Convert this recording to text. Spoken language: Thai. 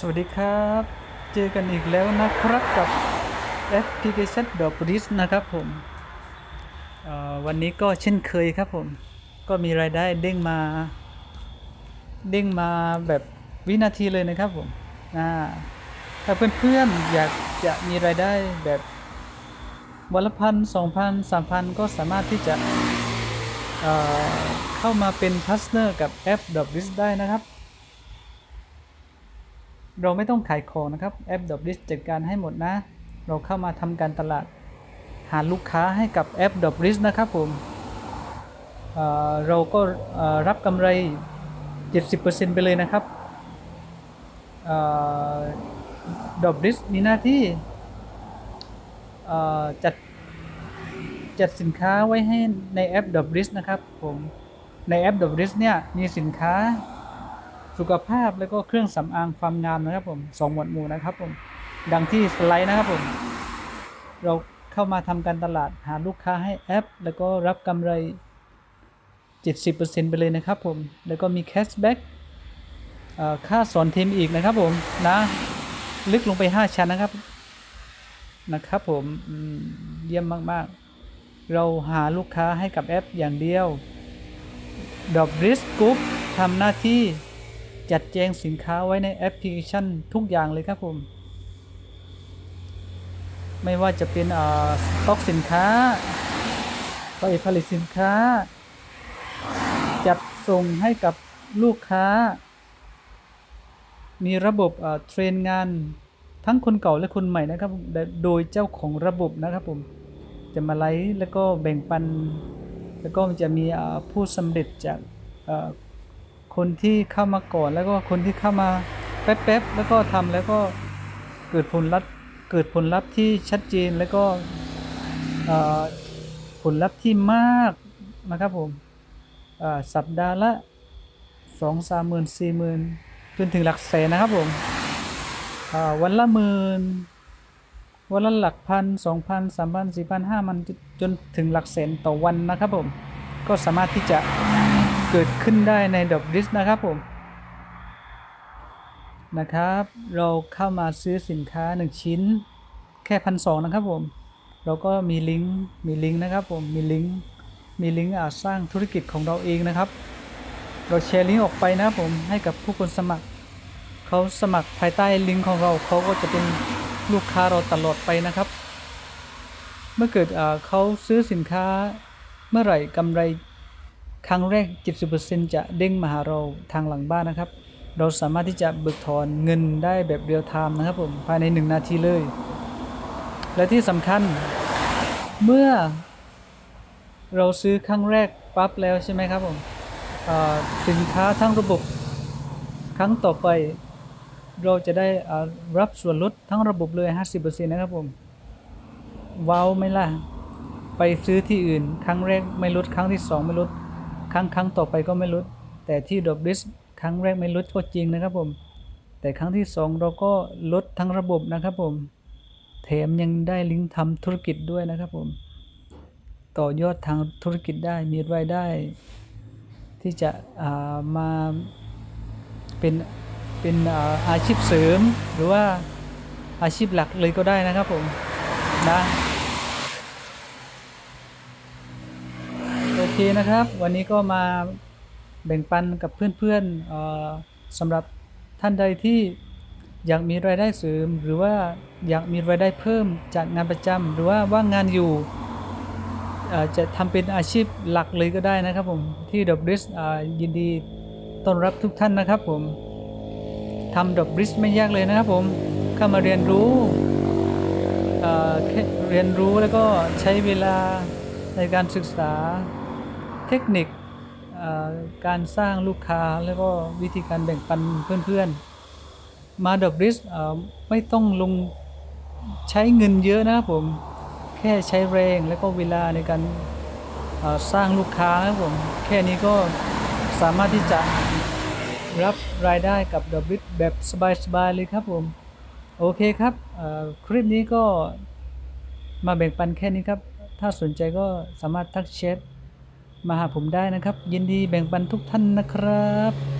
สวัสดีครับ เจอกันอีกแล้วนะครับกับแอปพลิเคชันดอกริสนะครับผมวันนี้ก็เช่นเคยครับผม ก็มีรายได้เด้งมา เด้งมาแบบวินาทีเลยนะครับผมถ้าเพื่อนๆอยากจะมีรายได้แบบวันละพันสองพันสามพันก็สามารถที่จะเเข้ามาเป็นพาร์ทเนอร์กับแอปดอกริสได้นะครับ เราไม่ต้องขายของนะครับแอปดอบลิสจัดการให้หมดนะ เราเข้ามาทำการตลาด หาลูกค้าให้กับแอปดอบลิสนะครับผมเเราก็เอ่อรับกำไร 70%ไปเลยนะครับดอบลิสมีหน้าที่จัดจัดสินค้าไว้ให้ในแอปดอบลิสนะครับผมในแอปดอบลิสเนี่ยมีสินค้า สุขภาพแล้วก็เครื่องสำอางความงามนะครับผมสองหมวดหมู่นะครับผมดังที่สไลด์นะครับผมเราเข้ามาทำการตลาดหาลูกค้าให้แอป แล้วก็รับกำไร 70%ไปเลยนะครับผมแล้วก็มีแคชแบ็กค่าสอนเทมอีกนะครับผมนะลึกลงไป 5 ชั้นนะครับนะครับผมอืมเยี่ยมมาก ๆ เราหาลูกค้าให้กับแอปอย่างเดียวดอบริสกรุ๊ปทำหน้าที่ จัดแจงสินค้าไว้ในแอปพลิเคชันทุกอย่างเลยครับผม ไม่ว่าจะเป็นออสต็อกสินค้าไปผลิตสินค้า จัดส่งให้กับลูกค้า มีระบบเทรนงานทั้งคนเก่าและคนใหม่นะครับ โดยเจ้าของระบบนะครับผม จะมาไลฟ์แล้วก็แบ่งปัน แล้วก็จะมีผู้สำเร็จจาก คนที่เข้ามาก่อนแล้วก็คนที่เข้ามาแป๊บๆแล้วก็ทำแล้วก็เกิดผลลัพธ์เกิดผลลัพธ์ที่ชัดเจนแล้วก็ผลลัพธ์ที่มากนะครับผมสัปดาห์ละสองสามหมื่นสี่หมื่นจนถึงหลักแสนนะครับผมวันละหมื่นวันละหลักพันสองพันสามพันสี่พันห้ามันจนถึงหลักแสนต่อวันนะครับผมก็สามารถที่จะ เกิดขึ้นได้ในดอกดิสนะครับผม นะครับ เราเข้ามาซื้อสินค้า 1 ชิ้น แค่พันสองนะครับผม เราก็มีลิงก์ มีลิงก์นะครับผม มีลิงก์ มีลิงก์อาสร้างธุรกิจของเราเองนะครับ เราแชร์ลิงก์ออกไปนะครับผม ให้กับผู้คนสมัคร เขาสมัครภายใต้ลิงก์ของเรา เขาก็จะเป็นลูกค้าเราตลอดไปนะครับ เมื่อเกิดเขาซื้อสินค้าเมื่อไหร่กำไร ครั้งแรก 70%จะเด้งมาหาเราทางหลังบ้านนะครับ เราสามารถที่จะเบิกถอนเงินได้แบบเรียลไทม์นะครับผมภายใน 1 นาทีเลย และที่สำคัญเมื่อเราซื้อครั้งแรกปั๊บแล้วใช่ไหมครับผมสินค้าทั้งระบบครั้งต่อไปเราจะได้รับส่วนลดทั้งระบบเลย 50%นะครับผม ว้าวไหมล่ะ ไปซื้อที่อื่น ครั้งแรกไม่ลด ครั้งที่สองไม่ลด ครั้งครั้งต่อไปก็ไม่ลดแต่ที่ดอกดิสครั้งแรกไม่ลดก็จริงนะครับผม แต่ครั้งที่สองเราก็ลดทั้งระบบนะครับผม แถมยังได้ลิงก์ทำธุรกิจด้วยนะครับผม ต่อยอดทางธุรกิจได้มีรายได้ ที่จะามาเป็นเป็นอาอาชีพเสริมหรือว่าอาชีพหลักเลยก็ได้นะครับผมนะ โอ เคนะครับ วันนี้ก็มาแบ่งปันกับเพื่อนๆสำหรับท่านใดที่อยากมีรายได้เสริม หรือว่าอยากมีรายได้เพิ่มจากงานประจำหรือว่าว่างงานอยู่จะทำเป็นอาชีพหลักเลยก็ได้นะครับผม ที่ดอบริสยินดีต้อนรับทุกท่านนะครับผมทำดอบริสไม่ยากเลยนะครับผมเข้ามาเรียนรู้เรียนรู้แล้วก็ใช้เวลาในการศึกษา เทคนิคการสร้างลูกค้าแล้วก็วิธีการแบ่งปันเพื่อนๆ มาดอกริสไม่ต้องลงใช้เงินเยอะนะครับผมแค่ใช้แรงแล้วก็เวลาในการสร้างลูกค้านะครับผมแค่นี้ก็สามารถที่จะรับรายได้กับดอกริสแบบสบายๆเลยครับผมโอเคครับคลิปนี้ก็มาแบ่งปันแค่นี้ครับ ถ้าสนใจก็สามารถทักแชท มาหาผมได้นะครับ ยินดีแบ่งปันทุกท่านนะครับ